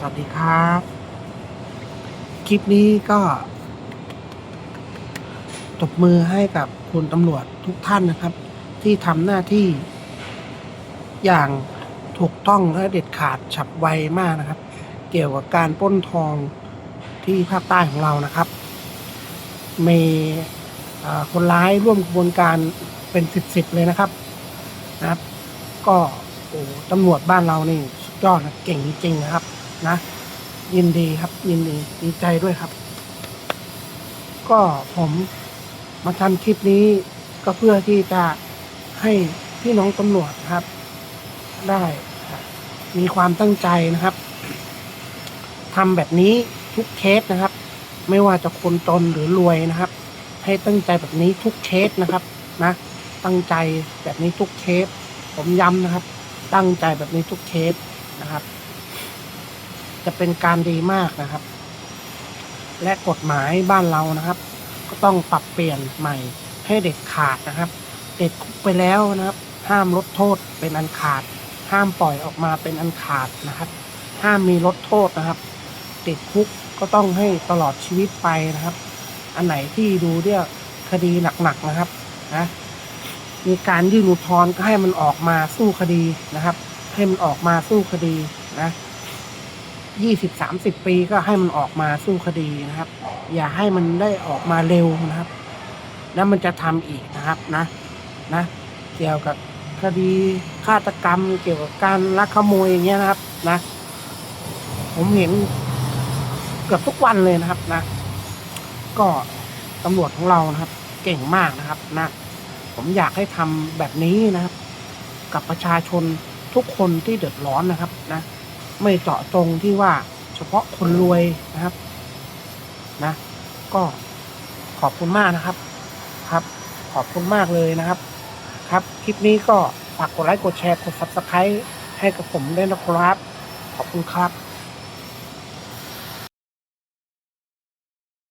สวัสดีครับ คลิปนี้ก็ตบมือให้กับคุณตำรวจทุกท่านนะครับ ที่ทำหน้าที่ อย่างถูกต้องและเด็ดขาดฉับไวมากนะครับ เกี่ยวกับการปล้นทองที่ภาคใต้ของเรานะครับมีคนร้ายร่วมกระบวนการเป็นสิบสิบเลยนะครับนะครับ ก็โอ้ตำรวจบ้านเรานี่สุดยอดนะเก่งจริงๆนะครับ นะ ยินดีครับ ยินดีดีใจด้วยครับ ก็ผมมาทำคลิปนี้ก็เพื่อที่จะให้พี่น้องตำรวจครับ ได้มีความตั้งใจนะครับทำแบบนี้ทุกเคสนะครับ ไม่ว่าจะคนจนหรือรวยนะครับ ให้ตั้งใจแบบนี้ทุกเคสนะครับนะ ตั้งใจแบบนี้ทุกเคส ผมย้ำนะครับ ตั้งใจแบบนี้ทุกเคสนะครับ จะเป็นการดีมากนะครับ และกฎหมายบ้านเรานะครับ ก็ต้องปรับเปลี่ยนใหม่ให้เด็ดขาดนะครับ เด็ดคุกไปแล้วนะครับ ห้ามลดโทษเป็นอันขาด ห้ามปล่อยออกมาเป็นอันขาดนะครับ ห้ามมีลดโทษนะครับ ติดคุกก็ต้องให้ตลอดชีวิตไปนะครับ อันไหนที่ดูเรียกคดีหนักๆนะครับนะมีการยื่นอุทธรณ์ก็ให้มันออกมาสู้คดีนะครับ ให้มันออกมาสู้คดีนะ ยี่สิบสามสิบปีก็ให้มันออกมาสู้คดีนะครับ อย่าให้มันได้ออกมาเร็วนะครับ แล้วมันจะทำอีกนะครับนะนะ เกี่ยวกับคดีฆาตกรรมเกี่ยวกับการลักขโมยอย่างเงี้ยนะครับนะ ผมเห็นเกือบทุกวันเลยนะครับนะ ก็ตำรวจของเรานะครับ เก่งมากนะครับนะผมอยากให้ทำแบบนี้นะครับ กับประชาชนทุกคนที่เดือดร้อนนะครับนะ ไม่เจาะจงที่ว่าเฉพาะคนรวยนะครับนะ ก็ขอบคุณมากนะครับครับ ขอบคุณมากเลยนะครับ ครับ คลิปนี้ก็ฝากกดไลค์กดแชร์กด subscribe ให้กับผมด้วยนะครับ ขอบคุณครับ